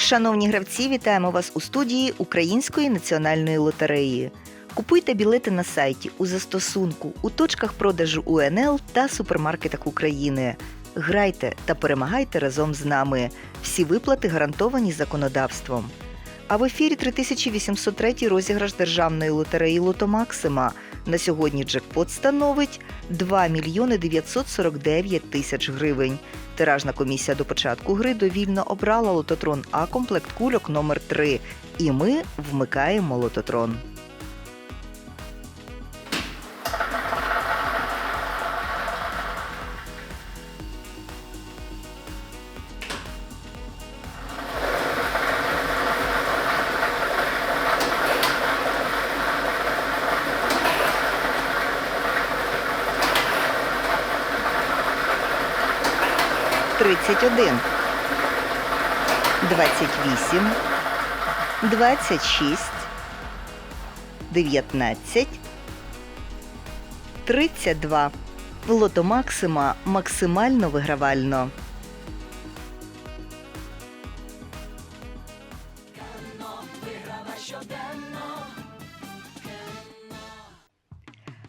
Шановні гравці, вітаємо вас у студії Української національної лотереї. Купуйте білети на сайті у застосунку, у точках продажу УНЛ та супермаркетах України. Грайте та перемагайте разом з нами. Всі виплати гарантовані законодавством. А в ефірі 3803 розіграш державної лотереї Лото Максима. На сьогодні джекпот становить 2 мільйони 949 тисяч гривень. Тиражна комісія до початку гри довільно обрала лототрон А комплект кульок номер 3 І ми вмикаємо лототрон. Тридцять один. Двадцять вісім. Двадцять шість. Дев'ятнадцять. Тридцять два. Лото Максима максимально вигравально.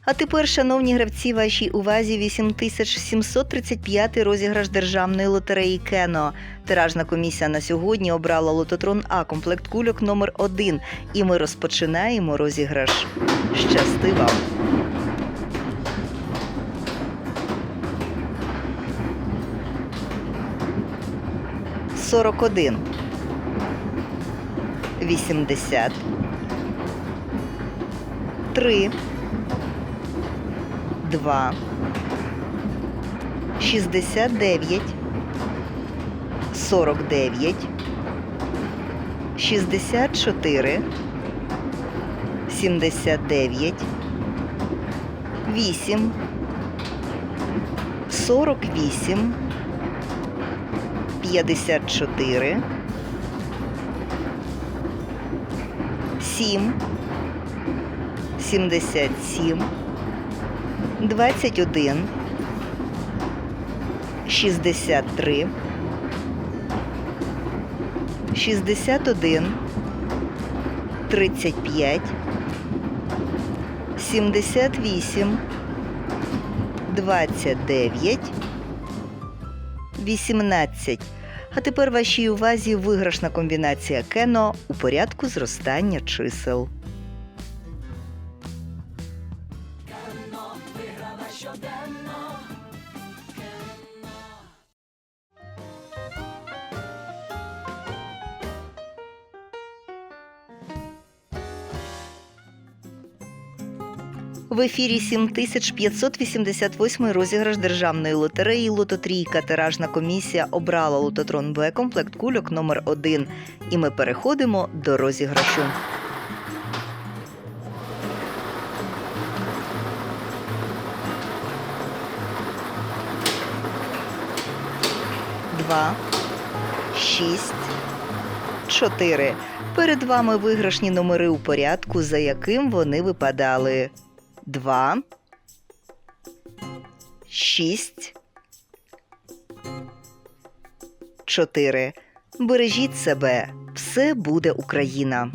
А тепер, шановні гравці, вашій увазі 8735 розіграш державної лотереї Кено. Тиражна комісія на сьогодні обрала лототрон А комплект кульок номер 1 І ми розпочинаємо розіграш. Щасти вам! Сорок один. Вісімдесят. Три. 42, 69, 49, 64, 79, 8, 48, 54, 7, 77, 21, 63, 61, 35, 78, 29, 18. А тепер вашій увазі виграшна комбінація кено у порядку зростання чисел. В ефірі 7588 розіграш державної лотереї Лототрійка. Тиражна комісія обрала лототрон Б комплект кульок номер 1 І ми переходимо до розіграшу. Два, шість, чотири. Перед вами виграшні номери у порядку, за яким вони випадали. Два. Шість. Чотири. Бережіть себе. Все буде Україна.